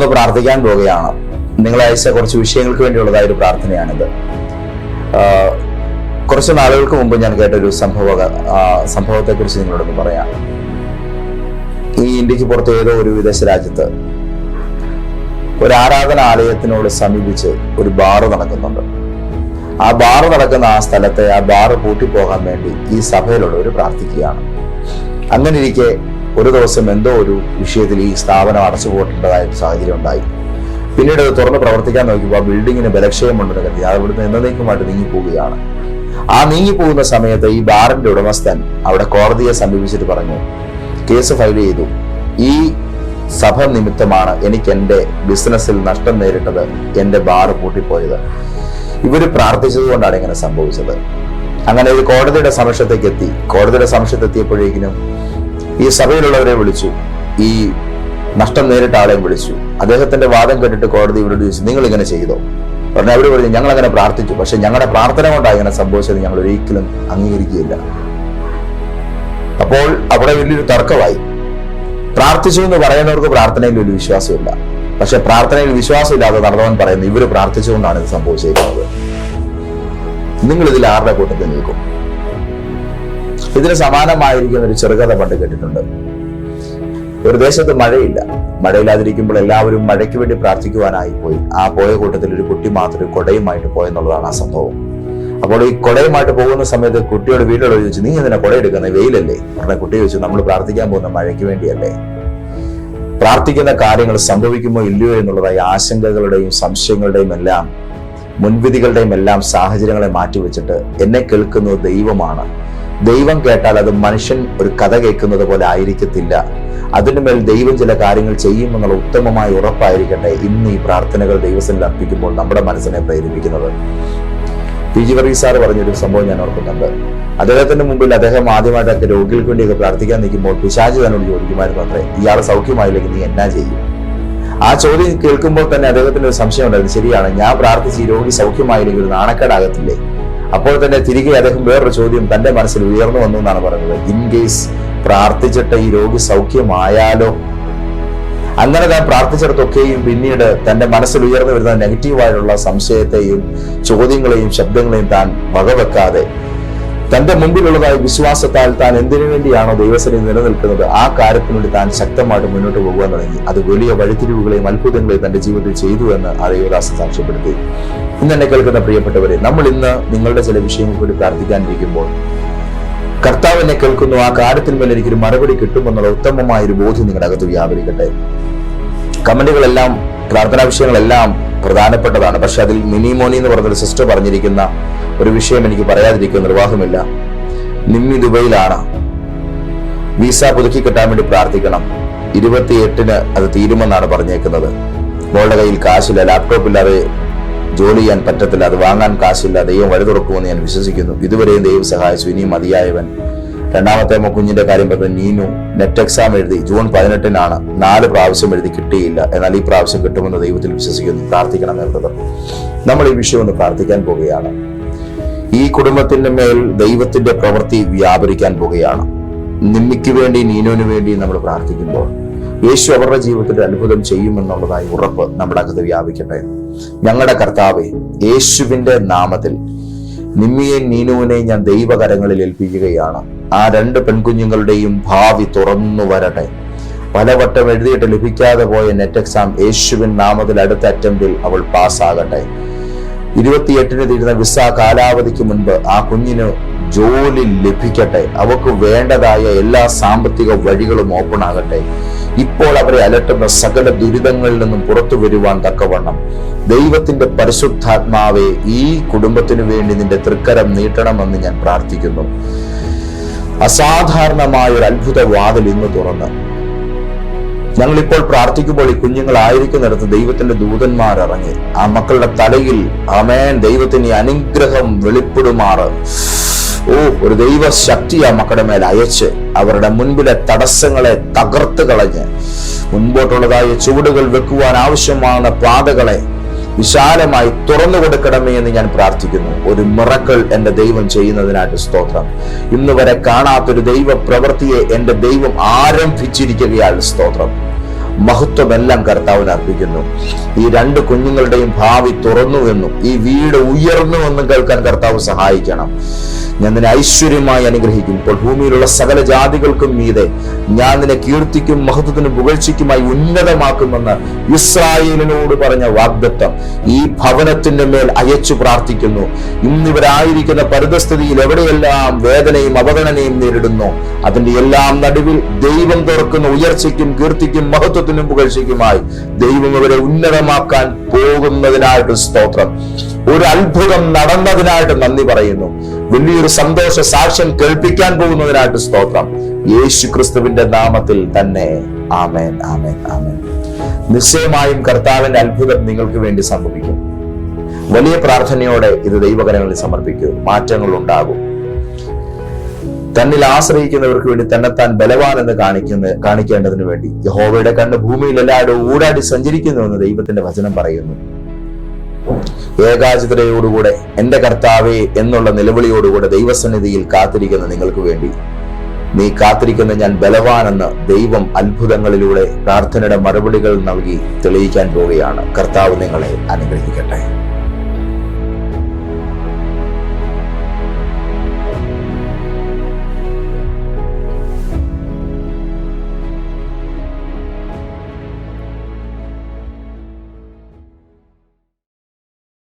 നമ്മളൊന്ന് പ്രാർത്ഥിക്കാൻ പോവുകയാണ്. നിങ്ങൾ അയച്ച കുറച്ച് വിഷയങ്ങൾക്ക് വേണ്ടിയുള്ളതായ ഒരു പ്രാർത്ഥനയാണിത്. കുറച്ച് നാളുകൾക്ക് മുമ്പ് ഞാൻ കേട്ട ഒരു സംഭവ സംഭവത്തെ കുറിച്ച് നിങ്ങളോടൊന്ന് പറയാം. ഈ ഇന്ത്യയ്ക്ക് പുറത്ത് ഏതോ ഒരു വിദേശ രാജ്യത്ത് ഒരു ആരാധനാലയത്തിനോട് സമീപിച്ച് ഒരു ബാറ് നടക്കുന്നുണ്ട്. ആ ബാറ് നടക്കുന്ന ആ സ്ഥലത്തെ ആ ബാറ് പൂട്ടിപ്പോകാൻ വേണ്ടി ഈ സഭയിലുള്ളവർ പ്രാർത്ഥിക്കുകയാണ്. അങ്ങനെ ഇരിക്കെ ഒരു ദിവസം എന്തോ ഒരു വിഷയത്തിൽ ഈ സ്ഥാപനം അടച്ചുപോട്ടേണ്ടതായ ഒരു സാഹചര്യം ഉണ്ടായി. പിന്നീട് അത് തുറന്ന് പ്രവർത്തിക്കാൻ നോക്കിയപ്പോൾ ആ ബിൽഡിങ്ങിന് ബലക്ഷയമുണ്ടെന്ന് കരുതി. അത് ഇവിടുന്ന് എന്നേക്കുമായിട്ട് നീങ്ങിപ്പോവുകയാണ് ആ നീങ്ങിപ്പോകുന്ന സമയത്ത് ഈ ബാറിന്റെ ഉടമസ്ഥൻ അവിടെ കോടതിയെ സമീപിച്ചിട്ട് പറഞ്ഞു കേസ് ഫയൽ ചെയ്തു. ഈ സഭ നിമിത്തമാണ് എനിക്ക് എന്റെ ബിസിനസ്സിൽ നഷ്ടം നേരിട്ടത് എന്റെ ബാറ് പൂട്ടിപ്പോയത്. ഇവർ പ്രാർത്ഥിച്ചത് കൊണ്ടാണ് ഇങ്ങനെ സംഭവിച്ചത്. അങ്ങനെ ഒരു കോടതിയുടെ സമക്ഷത്തേക്ക് എത്തി. കോടതിയുടെ സമക്ഷത്തെത്തിയപ്പോഴേക്കിനും ഈ സഭയിലുള്ളവരെ വിളിച്ചു. ഈ നഷ്ടം നേരിട്ട ആളെയും വിളിച്ചു. അദ്ദേഹത്തിന്റെ വാദം കേട്ടിട്ട് കോടതി ഇവരോട് ചോദിച്ചു നിങ്ങൾ ഇങ്ങനെ ചെയ്തോ? പറഞ്ഞു അവർ പറഞ്ഞു ഞങ്ങൾ അങ്ങനെ പ്രാർത്ഥിച്ചു. പക്ഷെ ഞങ്ങളുടെ പ്രാർത്ഥന കൊണ്ടാണ് ഇങ്ങനെ സംഭവിച്ചത്. ഞങ്ങൾ ഒരിക്കലും അംഗീകരിക്കുകയില്ല. അപ്പോൾ അവിടെ വലിയൊരു തർക്കമായി. പ്രാർത്ഥിച്ചു എന്ന് പറയുന്നവർക്ക് പ്രാർത്ഥനയിൽ ഒരു വിശ്വാസമില്ല പക്ഷെ പ്രാർത്ഥനയിൽ വിശ്വാസമില്ലാതെ നടന്നവൻ പറയുന്നു ഇവർ പ്രാർത്ഥിച്ചുകൊണ്ടാണ് ഇത് സംഭവിച്ചിരിക്കുന്നത് നിങ്ങൾ ഇതിൽ ആരുടെ കൂട്ടത്തിൽ നിൽക്കും? ഇതിന് സമാനമായിരിക്കുന്ന ഒരു ചെറുകഥ പണ്ട് കേട്ടിട്ടുണ്ട്. ഒരു ദേശത്ത് മഴയില്ല. മഴയില്ലാതിരിക്കുമ്പോൾ എല്ലാവരും മഴയ്ക്ക് വേണ്ടി പ്രാർത്ഥിക്കുവാനായി പോയി. ആ പോയ കൂട്ടത്തിൽ ഒരു കുട്ടി മാത്രം കൊടയുമായിട്ട് പോയെന്നുള്ളതാണ് ആ സംഭവം. അപ്പോൾ ഈ കൊടയുമായിട്ട് പോകുന്ന സമയത്ത് കുട്ടിയോട് വീട്ടിലോട് ചോദിച്ചു നീ എന്തിനാ കൊട എടുക്കുന്നത് വെയിലല്ലേ? പറഞ്ഞ കുട്ടി ചോദിച്ചു നമ്മൾ പ്രാർത്ഥിക്കാൻ പോകുന്ന മഴയ്ക്ക് വേണ്ടിയല്ലേ? പ്രാർത്ഥിക്കുന്ന കാര്യങ്ങൾ സംഭവിക്കുമോ ഇല്ലയോ എന്നുള്ളതായി ആശങ്കകളുടെയും സംശയങ്ങളുടെയും എല്ലാം മുൻവിധികളുടെയും എല്ലാം സാഹചര്യങ്ങളെ മാറ്റിവെച്ചിട്ട് എന്നെ കേൾക്കുന്നത് ദൈവമാണ് ദൈവം കേട്ടാൽ അത് മനുഷ്യൻ ഒരു കഥ കേൾക്കുന്നത് പോലെ ആയിരിക്കത്തില്ല. അതിനുമേൽ ദൈവം ചില കാര്യങ്ങൾ ചെയ്യുമെന്നുള്ള ഉത്തമമായ ഉറപ്പായിരിക്കട്ടെ ഇന്ന് ഈ പ്രാർത്ഥനകൾ ദൈവത്തിൽ അർപ്പിക്കുമ്പോൾ നമ്മുടെ മനസ്സിനെ പ്രേരിപ്പിക്കുന്നത്. പി ജി വർഗീസ് സാർ പറഞ്ഞൊരു സംഭവം ഞാൻ ഓർക്കുന്നുണ്ട്. അദ്ദേഹത്തിന്റെ മുമ്പിൽ അദ്ദേഹം ആദ്യമായിട്ടൊക്കെ രോഗികൾക്ക് വേണ്ടിയൊക്കെ പ്രാർത്ഥിക്കാൻ നിൽക്കുമ്പോൾ പിശാചി തന്നോട് ചോദിക്കുമായിരുന്നു അത്രേ ഇയാൾ സൗഖ്യമായില്ലെങ്കിൽ നീ എന്നാ ചെയ്യും? ആ ചോദ്യം കേൾക്കുമ്പോൾ തന്നെ അദ്ദേഹത്തിന് ഒരു സംശയം ഉണ്ടായിരുന്നു. ശരിയാണ് ഞാൻ പ്രാർത്ഥിച്ച് ഈ രോഗി സൗഖ്യമായില്ലെങ്കിൽ നാണക്കേടാകത്തില്ലേ അപ്പോൾ തന്നെ തിരികെ അദ്ദേഹം വേറൊരു ചോദ്യം തന്റെ മനസ്സിൽ ഉയർന്നു വന്നു എന്നാണ് പറയുന്നത്. ഇൻ കേസ് പ്രാർത്ഥിച്ചിട്ട് ഈ രോഗി സൗഖ്യമായാലോ? അങ്ങനെ താൻ പ്രാർത്ഥിച്ചിടത്തൊക്കെയും പിന്നീട് തന്റെ മനസ്സിൽ ഉയർന്നു വരുന്ന നെഗറ്റീവായിട്ടുള്ള സംശയത്തെയും ചോദ്യങ്ങളെയും ശബ്ദങ്ങളെയും താൻ വകവെക്കാതെ തന്റെ മുമ്പിലുള്ളതായ വിശ്വാസത്താൽ താൻ എന്തിനു വേണ്ടിയാണോ ദൈവസനി നിലനിൽക്കുന്നത്? ആ കാര്യത്തിന് വേണ്ടി താൻ ശക്തമായിട്ട് മുന്നോട്ട് പോകുവാൻ തുടങ്ങി. അത് വലിയ വഴിത്തിരിവുകളെയും അത്ഭുതങ്ങളെയും തന്റെ ജീവിതത്തിൽ ചെയ്തു എന്ന് ആ ദൈവദാസൻ സാക്ഷ്യപ്പെടുത്തി. ഇന്ന് എന്നെ കേൾക്കുന്ന പ്രിയപ്പെട്ടവരെ നമ്മൾ ഇന്ന് നിങ്ങളുടെ ചില വിഷയങ്ങൾക്ക് വേണ്ടി പ്രാർത്ഥിക്കാനിരിക്കുമ്പോൾ കർത്താവ് എന്നെ കേൾക്കുന്നു. ആ കാര്യത്തിന്മേൽ എനിക്കൊരു മറുപടി കിട്ടുമെന്നുള്ള ഉത്തമമായ ഒരു ബോധ്യം നിങ്ങളുടെ അകത്ത് വ്യാപരിക്കട്ടെ. കമന്റുകളെല്ലാം പ്രാർത്ഥനാ വിഷയങ്ങളെല്ലാം പ്രധാനപ്പെട്ടതാണ്. പക്ഷെ അതിൽ മിനിമോണി എന്ന് പറഞ്ഞൊരു സിസ്റ്റർ പറഞ്ഞിരിക്കുന്ന ഒരു വിഷയം എനിക്ക് പറയാതിരിക്കുന്ന നിർവാഹമില്ല. നിമ്മി ദുബൈയിലാണ്. വിസ പുതുക്കി കിട്ടാൻ വേണ്ടി പ്രാർത്ഥിക്കണം. ഇരുപത്തി എട്ടിന് അത് തീരുമെന്നാണ് പറഞ്ഞേക്കുന്നത്. മോളുടെ കയ്യിൽ കാശില്ല ലാപ്ടോപ്പ് ഇല്ലാതെ ജോലി ചെയ്യാൻ പറ്റത്തില്ല അത് വാങ്ങാൻ കാശില്ല ദൈവം വഴി തുറക്കുമെന്ന് ഞാൻ വിശ്വസിക്കുന്നു. ഇതുവരെയും ദൈവം സഹായിച്ചു ഇനിയും മതിയായവൻ. രണ്ടാമത്തെ കുഞ്ഞിന്റെ കാര്യം പറഞ്ഞ നീനു നെറ്റ് എക്സാം എഴുതി ജൂൺ പതിനെട്ടിനാണ് നാല് പ്രാവശ്യം എഴുതി കിട്ടിയില്ല. എന്നാൽ ഈ പ്രാവശ്യം കിട്ടുമെന്ന് ദൈവത്തിൽ വിശ്വസിക്കുന്നു പ്രാർത്ഥിക്കണം എന്നത് നമ്മൾ ഈ വിഷയം ഒന്ന് പ്രാർത്ഥിക്കാൻ പോവുകയാണ്. ഈ കുടുംബത്തിന്റെ മേൽ ദൈവത്തിന്റെ പ്രവൃത്തി വ്യാപരിക്കാൻ പോകുകയാണ്. നിമ്മിക്ക് വേണ്ടി നീനോന് വേണ്ടി നമ്മൾ പ്രാർത്ഥിക്കുമ്പോൾ യേശു അവരുടെ ജീവിതത്തിൽ അത്ഭുതം ചെയ്യുമെന്നുള്ളതായി ഉറപ്പ് നമ്മുടെ അകത്ത് വ്യാപിക്കട്ടെ. ഞങ്ങളുടെ കർത്താവെ യേശുവിന്റെ നാമത്തിൽ നിമ്മിയെ നീനുവിനെയും ഞാൻ ദൈവകരങ്ങളിൽ ഏൽപ്പിക്കുകയാണ്. ആ രണ്ട് പെൺകുഞ്ഞുങ്ങളുടെയും ഭാവി തുറന്നു വരട്ടെ. പലവട്ടം എഴുതിയിട്ട് ലഭിക്കാതെ പോയ നെറ്റ് എക്സാം യേശുവിൻ നാമത്തിൽ അടുത്ത അറ്റംപ്റ്റിൽ അവൾ പാസ്സാകട്ടെ. ഇരുപത്തിയെട്ടിന് തീരുന്ന വിസ കാലാവധിക്ക് മുൻപ് ആ കുഞ്ഞിന് ജോലി ലഭിക്കട്ടെ. അവർക്ക് വേണ്ടതായ എല്ലാ സാമ്പത്തിക വഴികളും ഓപ്പൺ ആകട്ടെ. ഇപ്പോൾ അവരെ അലട്ടുന്ന സകല ദുരിതങ്ങളിൽ നിന്നും പുറത്തു വരുവാൻ തക്കവണ്ണം. ദൈവത്തിന്റെ പരിശുദ്ധാത്മാവെ ഈ കുടുംബത്തിനു വേണ്ടി നിന്റെ തൃക്കരം നീട്ടണമെന്ന് ഞാൻ പ്രാർത്ഥിക്കുന്നു. അസാധാരണമായ ഒരു അത്ഭുത വാതിൽ ഇന്ന് തുറന്ന്. ഞങ്ങൾ ഇപ്പോൾ പ്രാർത്ഥിക്കുമ്പോൾ ഈ കുഞ്ഞുങ്ങളായിരിക്കുന്നിടത്ത് ദൈവത്തിന്റെ ദൂതന്മാർ ഇറങ്ങി. ആ മക്കളുടെ തലയിൽ അമേൻ ദൈവത്തിന് അനുഗ്രഹം വെളിപ്പെടുമാറ്. ഓ ഒരു ദൈവ ശക്തി ആ മക്കളുടെ മേൽ അയച്ച് അവരുടെ മുൻപിലെ തടസ്സങ്ങളെ തകർത്ത് കളഞ്ഞ്. മുൻപോട്ടുള്ളതായ ചുവടുകൾ വെക്കുവാൻ ആവശ്യമാണ് പാതകളെ. വിശാലമായി തുറന്നു കൊടുക്കണമേ എന്ന് ഞാൻ പ്രാർത്ഥിക്കുന്നു. ഒരു മിറക്കൾ എന്റെ ദൈവം ചെയ്യുന്നതിനായിട്ട് സ്തോത്രം. ഇന്ന് വരെ കാണാത്തൊരു ദൈവ പ്രവൃത്തിയെ എന്റെ ദൈവം ആരംഭിച്ചിരിക്കുകയാണ് സ്തോത്രം. മഹത്വമെല്ലാം കർത്താവിന് അർപ്പിക്കുന്നു. ഈ രണ്ട് കുഞ്ഞുങ്ങളുടെയും ഭാവി തുറന്നു എന്നും ഈ വീട് ഉയർന്നു എന്നും കേൾക്കാൻ കർത്താവ് സഹായിക്കണം. ഞാൻ നിന്നെ ഐശ്വര്യമായി അനുഗ്രഹിക്കും. ഇപ്പോൾ ഭൂമിയിലുള്ള സകല ജാതികൾക്കും മീതെ ഞാൻ നിന്നെ കീർത്തിക്കും മഹത്വത്തിനും പുകഴ്ചയ്ക്കുമായി ഉന്നതമാക്കുമെന്ന് ഇസ്രായേലിനോട് പറഞ്ഞ വാഗ്ദത്തം ഈ ഭവനത്തിന്റെ മേൽ അയച്ചു പ്രാർത്ഥിക്കുന്നു. ഇന്ന് ഇന്നിവരായിരിക്കുന്ന പരിതസ്ഥിതിയിൽ എവിടെയെല്ലാം വേദനയും അവഗണനയും നേരിടുന്നു അതിന്റെ എല്ലാം നടുവിൽ ദൈവം തുറക്കുന്ന ഉയർച്ചയ്ക്കും കീർത്തിക്കും മഹത്വത്തിനും പുകഴ്ചയ്ക്കുമായി ദൈവം അവരെ ഉന്നതമാക്കാൻ പോകുന്നതിനായിട്ട് സ്തോത്രം. ഒരു അത്ഭുതം നടന്നതിനായിട്ട് നന്ദി പറയുന്നു. വലിയൊരു സന്തോഷ സാക്ഷ്യം കേൾപ്പിക്കാൻ പോകുന്നതിനായിട്ട് സ്തോത്രം. യേശു ക്രിസ്തുവിന്റെ നാമത്തിൽ തന്നെ. ആമേൻ ആമേൻ ആമേൻ. നിശ്ചയമായും കർത്താവിന്റെ അത്ഭുതം നിങ്ങൾക്ക് വേണ്ടി സംഭവിക്കും. വലിയ പ്രാർത്ഥനയോടെ ഇത് ദൈവകരങ്ങളിൽ സമർപ്പിക്കൂ. മാറ്റങ്ങൾ ഉണ്ടാകും. തന്നിൽ ആശ്രയിക്കുന്നവർക്ക് വേണ്ടി തന്നെത്താൻ ബലവാൻ എന്ന് കാണിക്കുന്ന കാണിക്കേണ്ടതിന് വേണ്ടി. യഹോവയുടെ കണ്ണ് ഭൂമിയിൽ എല്ലാവരും ഊടാടി സഞ്ചരിക്കുന്നുവെന്ന് ദൈവത്തിന്റെ വചനം പറയുന്നു. ഏകാചിതയോടുകൂടെ എന്റെ കർത്താവേ എന്നുള്ള നിലവിളിയോടുകൂടെ ദൈവസന്നിധിയിൽ കാത്തിരിക്കുന്ന നിങ്ങൾക്ക് വേണ്ടി. നീ കാത്തിരിക്കുന്ന ഞാൻ ബലവാനെന്ന് ദൈവം അത്ഭുതങ്ങളിലൂടെ പ്രാർത്ഥനയുടെ മറുപടികൾ നൽകി തെളിയിക്കാൻ പോവുകയാണ്. കർത്താവ് നിങ്ങളെ അനുഗ്രഹിക്കട്ടെ.